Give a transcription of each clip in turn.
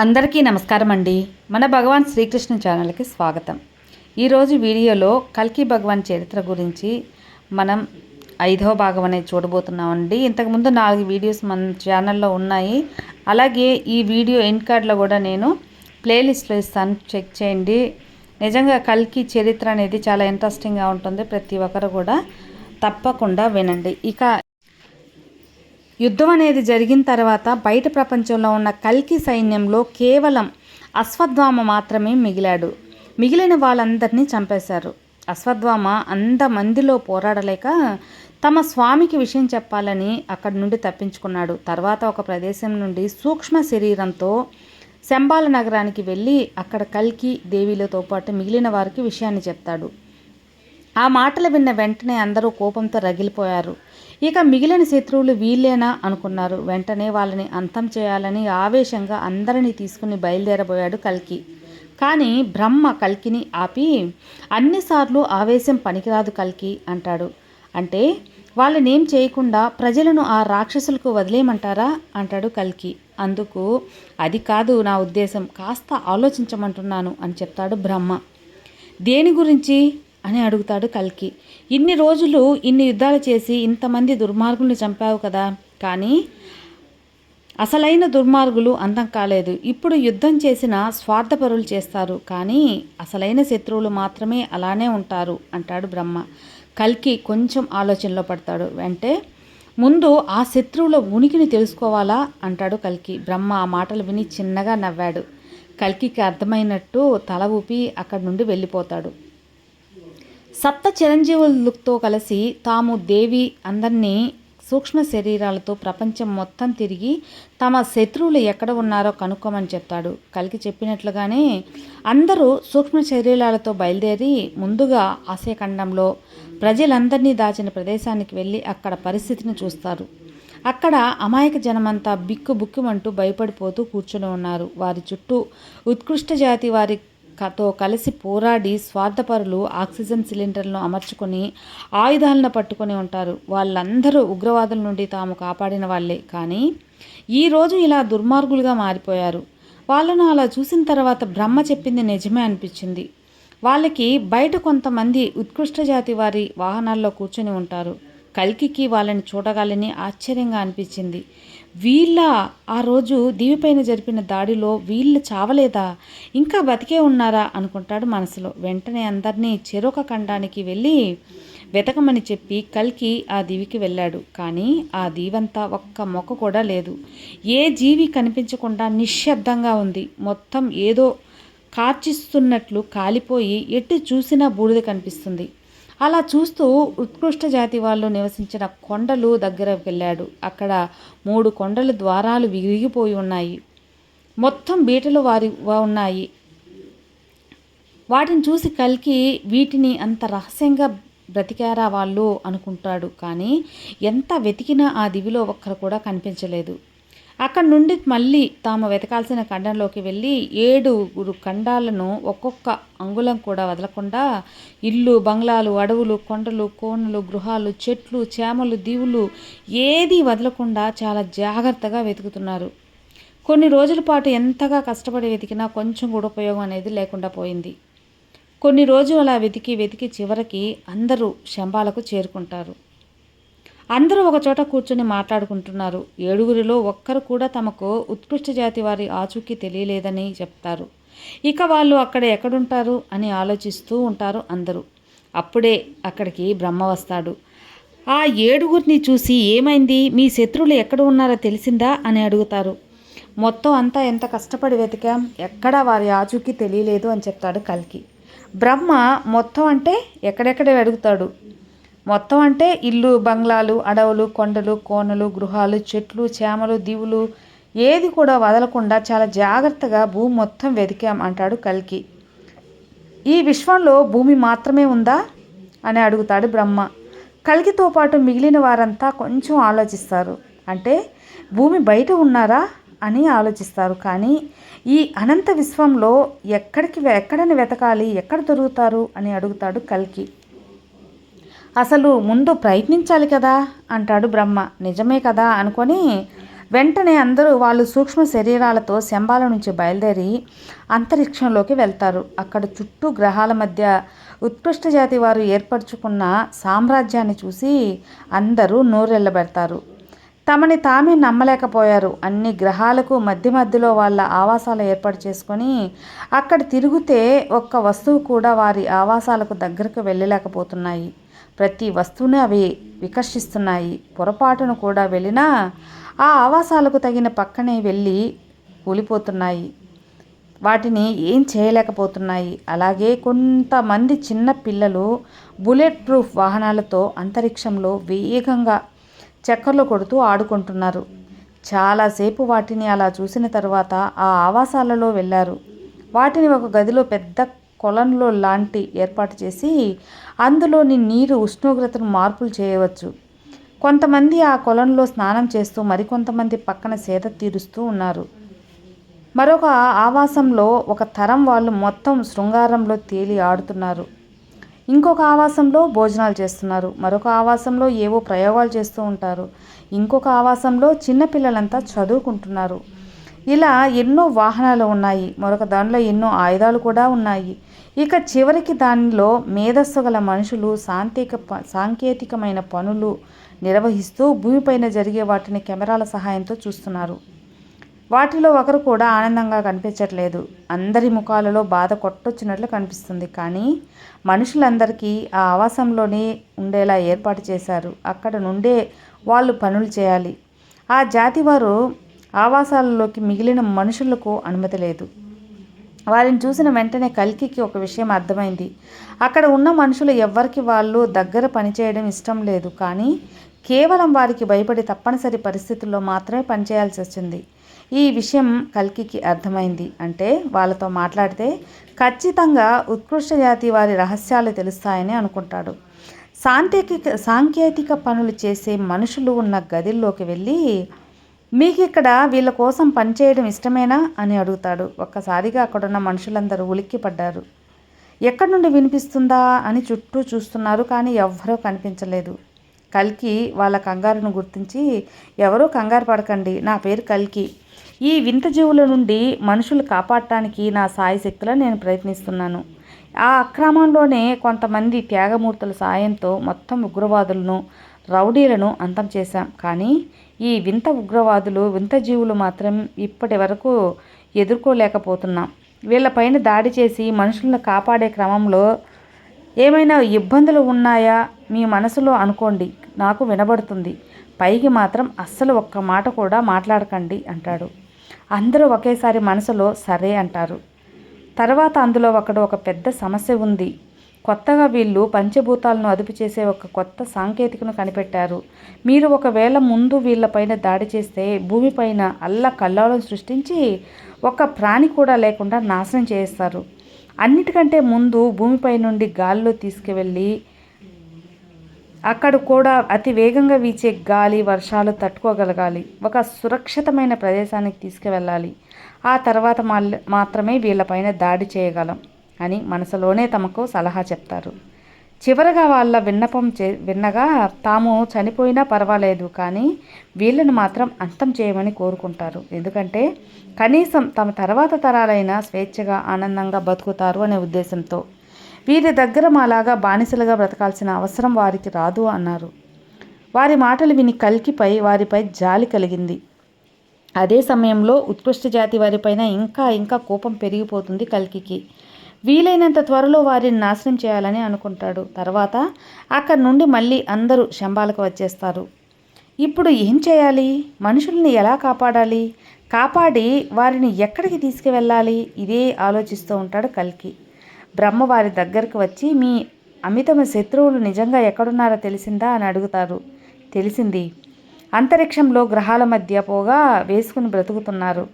అందరికీ నమస్కారం అండి. మన భగవాన్ శ్రీకృష్ణ ఛానల్కి స్వాగతం. ఈరోజు వీడియోలో కల్కి భగవాన్ చరిత్ర గురించి మనం ఐదవ భాగం అనేది చూడబోతున్నామండి. ఇంతకుముందు నాలుగు వీడియోస్ మన ఛానల్లో ఉన్నాయి. అలాగే ఈ వీడియో ఎండ్ కార్డ్లో కూడా నేను ప్లేలిస్ట్లో ఇస్తాను. చెక్ చేయండి. నిజంగా కల్కి చరిత్ర అనేది చాలా ఇంట్రెస్టింగ్గా ఉంటుంది. ప్రతి ఒక్కరు కూడా తప్పకుండా వినండి. ఇక యుద్ధం అనేది జరిగిన తర్వాత బయట ప్రపంచంలో ఉన్న కల్కి సైన్యంలో కేవలం అశ్వత్థామ మాత్రమే మిగిలాడు. మిగిలిన వాళ్ళందరినీ చంపేశారు. అశ్వత్థామ అంతమందిలో పోరాడలేక తమ స్వామికి విషయం చెప్పాలని అక్కడి నుండి తప్పించుకున్నాడు. తర్వాత ఒక ప్రదేశం నుండి సూక్ష్మ శరీరంతో శంబాల నగరానికి వెళ్ళి అక్కడ కల్కి దేవీలతో పాటు మిగిలిన వారికి విషయాన్ని చెప్తాడు. ఆ మాటలు విన్న వెంటనే అందరూ కోపంతో రగిలిపోయారు. ఇక మిగిలిన శత్రువులు వీళ్ళేనా అనుకున్నారు. వెంటనే వాళ్ళని అంతం చేయాలని ఆవేశంగా అందరినీ తీసుకుని బయలుదేరబోయాడు కల్కి. కానీ బ్రహ్మ కల్కిని ఆపి అన్నిసార్లు ఆవేశం పనికిరాదు కల్కి అంటాడు. అంటే వాళ్ళనేం చేయకుండా ప్రజలను ఆ రాక్షసులకు వదిలేయమంటారా? అంటాడు కల్కి. అందుకు అది కాదు నా ఉద్దేశం. కాస్త ఆలోచించమంటున్నాను అని చెప్తాడు బ్రహ్మ. దేని గురించి? అని అడుగుతాడు కల్కి. ఇన్ని రోజులు ఇన్ని యుద్ధాలు చేసి ఇంతమంది దుర్మార్గుల్ని చంపావు కదా. కానీ అసలైన దుర్మార్గులు అంతం కాలేదు. ఇప్పుడు యుద్ధం చేసిన స్వార్థపరులు చేస్తారు. కానీ అసలైన శత్రువులు మాత్రమే అలానే ఉంటారు అంటాడు బ్రహ్మ. కల్కి కొంచెం ఆలోచనలో పడతాడు. అంటే ముందు ఆ శత్రువుల ఉనికిని తెలుసుకోవాలా అంటాడు కల్కి. బ్రహ్మ ఆ మాటలు విని చిన్నగా నవ్వాడు. కల్కికి అర్థమైనట్టు తల ఊపి అక్కడి నుండి వెళ్ళిపోతాడు. సప్త లుక్తో కలిసి తాము దేవి అందరినీ సూక్ష్మ శరీరాలతో ప్రపంచం మొత్తం తిరిగి తమ శత్రువులు ఎక్కడ ఉన్నారో కనుక్కోమని చెప్తాడు. కలికి చెప్పినట్లుగానే అందరూ సూక్ష్మ శరీరాలతో బయలుదేరి ముందుగా ఆశయఖండంలో ప్రజలందరినీ దాచిన ప్రదేశానికి వెళ్ళి అక్కడ పరిస్థితిని చూస్తారు. అక్కడ అమాయక జనమంతా బిక్కు బుక్కుమంటూ భయపడిపోతూ కూర్చుని ఉన్నారు. వారి చుట్టూ ఉత్కృష్ట జాతి వారి తో కలిసి పోరాడి స్వార్థపరులు ఆక్సిజన్ సిలిండర్లను అమర్చుకొని ఆయుధాలను పట్టుకొని ఉంటారు. వాళ్ళందరూ ఉగ్రవాదుల నుండి తాము కాపాడిన వాళ్ళే. కానీ ఈరోజు ఇలా దుర్మార్గులుగా మారిపోయారు. వాళ్ళను అలా చూసిన తర్వాత బ్రహ్మ చెప్పింది నిజమే అనిపించింది. వాళ్ళకి బయట కొంతమంది ఉత్కృష్ట జాతి వారి వాహనాల్లో కూర్చొని ఉంటారు. కల్కికి వాళ్ళని చూడగాలని ఆశ్చర్యంగా అనిపించింది. వీళ్ళ ఆ రోజు దీవిపైన జరిపిన దాడిలో వీళ్ళు చావలేదా? ఇంకా బతికే ఉన్నారా? అనుకుంటాడు మనసులో. వెంటనే అందరినీ చెరొక ఖండానికి వెళ్ళి వెతకమని చెప్పి కల్కి ఆ దీవికి వెళ్ళాడు. కానీ ఆ దీవంతా ఒక్క మొక్క కూడా లేదు. ఏ జీవి కనిపించకుండా నిశ్శబ్దంగా ఉంది. మొత్తం ఏదో కార్చిస్తున్నట్లు కాలిపోయి ఎట్టి చూసినా బూడిద కనిపిస్తుంది. అలా చూస్తూ ఉత్కృష్ట జాతి వాళ్ళు నివసించిన కొండలు దగ్గరకు వెళ్ళాడు. అక్కడ మూడు కొండల ద్వారాలు విరిగిపోయి ఉన్నాయి. మొత్తం బీటలు వారి ఉన్నాయి. వాటిని చూసి కలికి వీటిని అంత రహస్యంగా బ్రతికారా వాళ్ళు అనుకుంటాడు. కానీ ఎంత వెతికినా ఆ దివిలో ఒక్కరు కూడా కనిపించలేదు. అక్కడి నుండి మళ్ళీ తాము వెతకాల్సిన ఖండంలోకి వెళ్ళి ఏడుగురు ఖండాలను ఒక్కొక్క అంగుళం కూడా వదలకుండా ఇల్లు బంగ్లాలు అడవులు కొండలు కోనలు గృహాలు చెట్లు చేమలు దీవులు ఏది వదలకుండా చాలా జాగ్రత్తగా వెతుకుతున్నారు. కొన్ని రోజుల పాటు ఎంతగా కష్టపడి వెతికినా కొంచెం కూడా ఉపయోగం అనేది లేకుండా పోయింది. కొన్ని రోజులు అలా వెతికి వెతికి చివరికి అందరూ శంబాలకు చేరుకుంటారు. అందరూ ఒకచోట కూర్చుని కూర్చొని మాట్లాడుకుంటున్నారు. ఏడుగురిలో ఒక్కరు కూడా తమకు ఉత్కృష్ట జాతి వారి ఆచూకీ తెలియలేదని చెప్తారు. ఇక వాళ్ళు అక్కడ ఎక్కడుంటారు అని ఆలోచిస్తూ ఉంటారు అందరూ. అప్పుడే అక్కడికి బ్రహ్మ వస్తాడు. ఆ ఏడుగురిని చూసి ఏమైంది? మీ శత్రువులు ఎక్కడ ఉన్నారో తెలిసిందా? అని అడుగుతారు. మొత్తం అంతా ఎంత కష్టపడి వెతికాం? ఎక్కడా వారి ఆచూకీ తెలియలేదు అని చెప్తాడు కల్కి. బ్రహ్మ మొత్తం అంటే ఎక్కడెక్కడ అడుగుతాడు? మొత్తం అంటే ఇల్లు బంగ్లాలు అడవులు కొండలు కోనలు గృహాలు చెట్లు చేమలు దీవులు ఏది కూడా వదలకుండా చాలా జాగ్రత్తగా భూమి మొత్తం వెతికాం అంటాడు కల్కి. ఈ విశ్వంలో భూమి మాత్రమే ఉందా? అని అడుగుతాడు బ్రహ్మ. కల్కితో పాటు మిగిలిన వారంతా కొంచెం ఆలోచిస్తారు. అంటే భూమి బయట ఉన్నారా అని ఆలోచిస్తారు. కానీ ఈ అనంత విశ్వంలో ఎక్కడికి ఎక్కడని వెతకాలి ఎక్కడ దొరుకుతారు అని అడుగుతాడు కల్కి. అసలు ముందు ప్రయత్నించాలి కదా అంటాడు బ్రహ్మ. నిజమే కదా అనుకొని వెంటనే అందరూ వాళ్ళు సూక్ష్మ శరీరాలతో శంబాల నుంచి బయలుదేరి అంతరిక్షంలోకి వెళ్తారు. అక్కడ చుట్టూ గ్రహాల మధ్య ఉత్కృష్ట జాతి వారు ఏర్పరచుకున్న సామ్రాజ్యాన్ని చూసి అందరూ నోరెళ్ళబెడతారు. తమని తామే నమ్మలేకపోయారు. అన్ని గ్రహాలకు మధ్య మధ్యలో వాళ్ళ ఆవాసాలు ఏర్పాటు చేసుకొని అక్కడ తిరిగితే ఒక్క వస్తువు కూడా వారి ఆవాసాలకు దగ్గరకు వెళ్ళలేకపోతున్నాయి. ప్రతి వస్తువుని అవి వికర్షిస్తున్నాయి. పొరపాటును కూడా వెళ్ళినా ఆ ఆవాసాలకు తగిన పక్కనే వెళ్ళి కూలిపోతున్నాయి. వాటిని ఏం చేయలేకపోతున్నాయి. అలాగే కొంతమంది చిన్న పిల్లలు బుల్లెట్ ప్రూఫ్ వాహనాలతో అంతరిక్షంలో వేగంగా చక్కర్లు కొడుతూ ఆడుకుంటున్నారు. చాలాసేపు వాటిని అలా చూసిన తర్వాత ఆ ఆవాసాలలో వెళ్ళారు. వాటిని ఒక గదిలో పెద్ద కొలంలో లాంటి ఏర్పాటు చేసి అందులోని నీరు ఉష్ణోగ్రతను మార్పులు చేయవచ్చు. కొంతమంది ఆ కొలంలో స్నానం చేస్తూ మరికొంతమంది పక్కన సేద తీరుస్తూ ఉన్నారు. మరొక ఆవాసంలో ఒక తరం వాళ్ళు మొత్తం శృంగారంలో తేలి ఆడుతున్నారు. ఇంకొక ఆవాసంలో భోజనాలు చేస్తున్నారు. మరొక ఆవాసంలో ఏవో ప్రయోగాలు చేస్తూ ఉంటారు. ఇంకొక ఆవాసంలో చిన్నపిల్లలంతా చదువుకుంటున్నారు. ఇలా ఎన్నో వాహనాలు ఉన్నాయి. మరొక దానిలో ఎన్నో ఆయుధాలు కూడా ఉన్నాయి. ఇక చివరికి దానిలో మేధస్సు గల మనుషులు సాంకేతిక ప సాంకేతికమైన పనులు నిర్వహిస్తూ భూమిపైన జరిగే వాటిని కెమెరాల సహాయంతో చూస్తున్నారు. వాటిలో ఒకరు కూడా ఆనందంగా కనిపించట్లేదు. అందరి ముఖాలలో బాధ కొట్టొచ్చినట్లు కనిపిస్తుంది. కానీ మనుషులందరికీ ఆ ఆవాసంలోనే ఉండేలా ఏర్పాటు చేశారు. అక్కడ నుండే వాళ్ళు పనులు చేయాలి. ఆ జాతి వారు ఆవాసాలలోకి మిగిలిన మనుషులకు అనుమతి లేదు. వారిని చూసిన వెంటనే కల్కికి ఒక విషయం అర్థమైంది. అక్కడ ఉన్న మనుషులు ఎవ్వరికి వాళ్ళు దగ్గర పనిచేయడం ఇష్టం లేదు. కానీ కేవలం వారికి భయపడి తప్పనిసరి పరిస్థితుల్లో మాత్రమే పనిచేయాల్సి వచ్చింది. ఈ విషయం కల్కికి అర్థమైంది. అంటే వాళ్ళతో మాట్లాడితే ఖచ్చితంగా ఉత్కృష్ట జాతి వారి రహస్యాలు తెలుస్తాయని అనుకుంటాడు. సాంకేతిక సాంకేతిక పనులు చేసే మనుషులు ఉన్న గదిల్లోకి వెళ్ళి మీకు ఇక్కడ వీళ్ళ కోసం పనిచేయడం ఇష్టమేనా? అని అడుగుతాడు. ఒక్కసారిగా అక్కడున్న మనుషులందరూ ఉలిక్కి పడ్డారు ఎక్కడి నుండి వినిపిస్తుందా? అని చుట్టూ చూస్తున్నారు కానీ ఎవ్వరూ కనిపించలేదు. కల్కి వాళ్ళ కంగారును గుర్తించి ఎవరూ కంగారు పడకండి నా పేరు కల్కి. ఈ వింత జీవుల నుండి మనుషులు కాపాడటానికి నా సాయి నేను ప్రయత్నిస్తున్నాను. ఆ అక్రమంలోనే కొంతమంది త్యాగమూర్తుల సాయంతో మొత్తం ఉగ్రవాదులను రౌడీలను అంతం చేశాం. కానీ ఈ వింత ఉగ్రవాదులు వింత జీవులు మాత్రం ఇప్పటి వరకు ఎదుర్కోలేకపోతున్నాం. వీళ్ళపైన దాడి చేసి మనుషులను కాపాడే క్రమంలో ఏమైనా ఇబ్బందులు ఉన్నాయా? మీ మనసులో అనుకోండి. నాకు వినబడుతుంది. పైకి మాత్రం అస్సలు ఒక్క మాట కూడా మాట్లాడకండి అంటాడు. అందరూ ఒకేసారి మనసులో సరే అంటారు. తర్వాత అందులో ఒకడు ఒక పెద్ద సమస్య ఉంది. కొత్తగా వీళ్ళు పంచభూతాలను అదుపు చేసే ఒక కొత్త సాంకేతికను కనిపెట్టారు. మీరు ఒకవేళ ముందు వీళ్ళపైన దాడి చేస్తే భూమిపైన అల్ల కల్లోలం సృష్టించి ఒక ప్రాణి కూడా లేకుండా నాశనం చేస్తారు. అన్నిటికంటే ముందు భూమిపై నుండి గాల్లో తీసుకువెళ్ళి అక్కడ కూడా అతి వేగంగా వీచే గాలి వర్షాలు తట్టుకోగలగాలి. ఒక సురక్షితమైన ప్రదేశానికి తీసుకువెళ్ళాలి. ఆ తర్వాత మాత్రమే వీళ్ళపైన దాడి చేయగలం అని మనసులోనే తమకు సలహా చెప్తారు. చివరగా వాళ్ళ విన్నపం చే విన్నగా తాము చనిపోయినా పర్వాలేదు కానీ వీళ్ళను మాత్రం అంతం చేయమని కోరుకుంటారు. ఎందుకంటే కనీసం తమ తర్వాత తరాలైన స్వేచ్ఛగా ఆనందంగా బతుకుతారు అనే ఉద్దేశంతో. వీరి దగ్గర మాలాగా బానిసలుగా బ్రతకాల్సిన అవసరం వారికి రాదు అన్నారు. వారి మాటలు విని కల్కిపై వారిపై జాలి కలిగింది. అదే సమయంలో ఉత్కృష్ట జాతి వారిపైన ఇంకా ఇంకా కోపం పెరిగిపోతుంది కల్కికి. వీలైనంత త్వరలో వారిని నాశనం చేయాలని అనుకుంటాడు. తర్వాత అక్కడి నుండి మళ్ళీ అందరూ శంబాలకు వచ్చేస్తారు. ఇప్పుడు ఏం చేయాలి? మనుషుల్ని ఎలా కాపాడాలి? కాపాడి వారిని ఎక్కడికి తీసుకువెళ్ళాలి? ఇదే ఆలోచిస్తూ ఉంటాడు కల్కి. బ్రహ్మ వారి దగ్గరకు వచ్చి మీ అమితమ శత్రువులు నిజంగా ఎక్కడున్నారో తెలిసిందా? అని అడుగుతారు. తెలిసింది. అంతరిక్షంలో గ్రహాల మధ్య పోగా వేసుకుని బ్రతుకుతున్నారు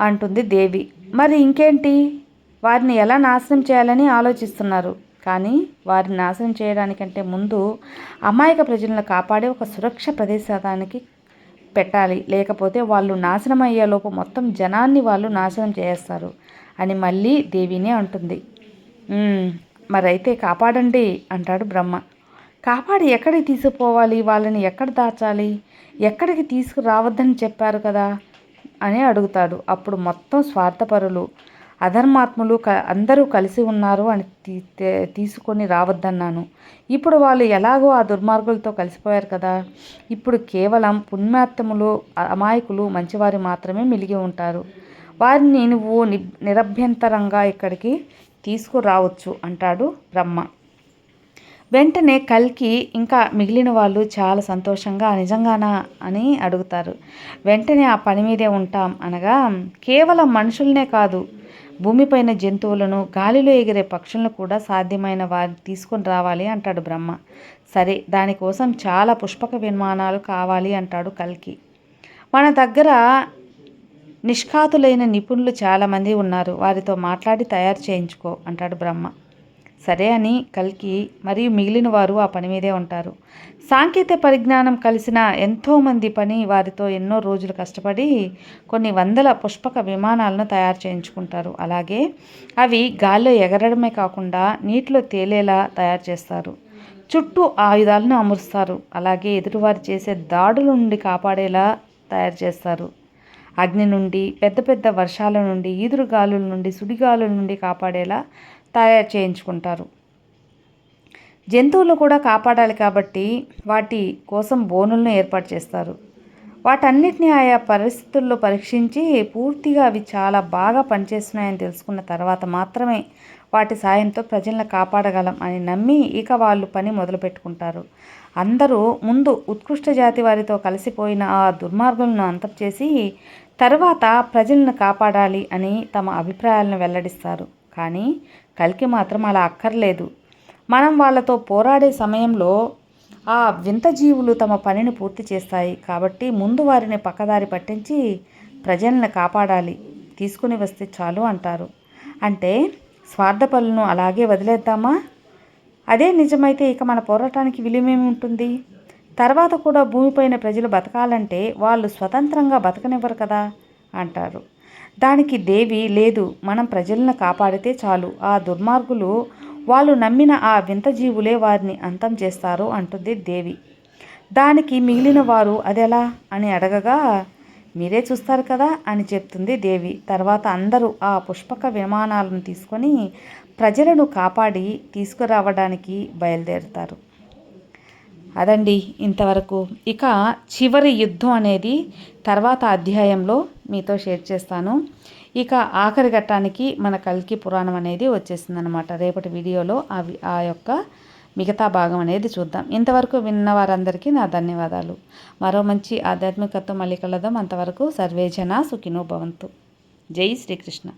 అంటుంది దేవి. మరి ఇంకేంటి? వారిని ఎలా నాశనం చేయాలని ఆలోచిస్తున్నారు? కానీ వారిని నాశనం చేయడానికంటే ముందు అమాయక ప్రజలను కాపాడే ఒక సురక్ష ప్రదేశానికి పెట్టాలి. లేకపోతే వాళ్ళు నాశనం అయ్యేలోపు మొత్తం జనాన్ని వాళ్ళు నాశనం చేస్తారు అని మళ్ళీ దేవినే అంటుంది. మరైతే కాపాడండి అంటాడు బ్రహ్మ. కాపాడి ఎక్కడికి తీసుకుపోవాలి? వాళ్ళని ఎక్కడ దాచాలి? ఎక్కడికి తీసుకురావద్దని చెప్పారు కదా? అని అడుగుతాడు. అప్పుడు మొత్తం స్వార్థపరులు అధర్మాత్ములు క అందరూ కలిసి ఉన్నారు అని తీసుకొని రావద్దన్నాను. ఇప్పుడు వాళ్ళు ఎలాగో ఆ దుర్మార్గులతో కలిసిపోయారు కదా? ఇప్పుడు కేవలం పుణ్యాత్ములు అమాయకులు మంచివారు మాత్రమే మిలిగి ఉంటారు. వారిని నువ్వు ని నిరభ్యంతరంగా ఇక్కడికి తీసుకురావచ్చు అంటాడు బ్రహ్మ. వెంటనే కల్కి ఇంకా మిగిలిన వాళ్ళు చాలా సంతోషంగా నిజంగానా అని అడుగుతారు. వెంటనే ఆ పని మీదే ఉంటాం అనగా కేవలం మనుషులనే కాదు భూమిపైన జంతువులను గాలిలో ఎగిరే పక్షులను కూడా సాధ్యమైన వారిని తీసుకొని రావాలి అంటాడు బ్రహ్మ. సరే దానికోసం చాలా పుష్పక విమానాలు కావాలి అంటాడు కల్కి. మన దగ్గర నిష్కాతులైన నిపుణులు చాలామంది ఉన్నారు. వారితో మాట్లాడి తయారు చేయించుకో అంటాడు బ్రహ్మ. సరే అని కల్కి మరియు మిగిలిన వారు ఆ పని మీదే ఉంటారు. సాంకేతిక పరిజ్ఞానం కలిసిన ఎంతోమంది పని వారితో ఎన్నో రోజులు కష్టపడి కొన్ని వందల పుష్పక విమానాలను తయారు చేయించుకుంటారు. అలాగే అవి గాల్లో ఎగరడమే కాకుండా నీటిలో తేలేలా తయారు చేస్తారు. చుట్టూ ఆయుధాలను అమరుస్తారు. అలాగే ఎదుటివారు చేసే దాడుల నుండి కాపాడేలా తయారు చేస్తారు. అగ్ని నుండి పెద్ద పెద్ద వర్షాల నుండి ఈదురుగాలుల నుండి సుడిగాలుల నుండి కాపాడేలా తయారు చేయించుకుంటారు. జంతువులు కూడా కాపాడాలి కాబట్టి వాటి కోసం బోనులను ఏర్పాటు చేస్తారు. వాటన్నిటిని ఆయా పరిస్థితుల్లో పరీక్షించి పూర్తిగా అవి చాలా బాగా పనిచేస్తున్నాయని తెలుసుకున్న తర్వాత మాత్రమే వాటి సాయంతో ప్రజలను కాపాడగలం అని నమ్మి ఇక వాళ్ళు పని మొదలుపెట్టుకుంటారు. అందరూ ముందు ఉత్కృష్ట జాతి వారితో కలిసిపోయిన ఆ దుర్మార్గులను అంతం చేసి తర్వాత ప్రజలను కాపాడాలి అని తమ అభిప్రాయాలను వెల్లడిస్తారు. కానీ కలికి మాత్రం అలా అక్కర్లేదు. మనం వాళ్ళతో పోరాడే సమయంలో ఆ వింత జీవులు తమ పనిని పూర్తి చేస్తాయి. కాబట్టి ముందు వారిని పక్కదారి పట్టించి ప్రజలను కాపాడాలి. తీసుకుని వస్తే చాలు అంటారు. అంటే స్వార్థ పనులను అలాగే వదిలేద్దామా? అదే నిజమైతే ఇక మన పోరాటానికి విలువేమి ఉంటుంది తర్వాత కూడా భూమిపైన ప్రజలు బతకాలంటే వాళ్ళు స్వతంత్రంగా బతకనివ్వరు కదా అంటారు. దానికి దేవి లేదు మనం ప్రజలను కాపాడితే చాలు. ఆ దుర్మార్గులు వాళ్ళు నమ్మిన ఆ వింత జీవులే వారిని అంతం చేస్తారు అంటుంది దేవి. దానికి మిగిలిన వారు అదెలా అని అడగగా మీరే చూస్తారు కదా అని చెప్తుంది దేవి. తర్వాత అందరూ ఆ పుష్పక విమానాలను తీసుకొని ప్రజలను కాపాడి తీసుకురావడానికి బయలుదేరుతారు. అదండి ఇంతవరకు. ఇక చివరి యుద్ధం అనేది తర్వాత అధ్యాయంలో మీతో షేర్ చేస్తాను. ఇక ఆఖరి ఘట్టానికి మన కల్కి పురాణం అనేది వచ్చేసిందనమాట రేపటి వీడియోలో అవి ఆ యొక్క మిగతా భాగం అనేది చూద్దాం. ఇంతవరకు విన్న వారందరికీ నా ధన్యవాదాలు. మరో మంచి ఆధ్యాత్మికత మళ్ళీ కలదాం అంతవరకు సర్వేజన సుఖినో భవంతు. జై శ్రీకృష్ణ.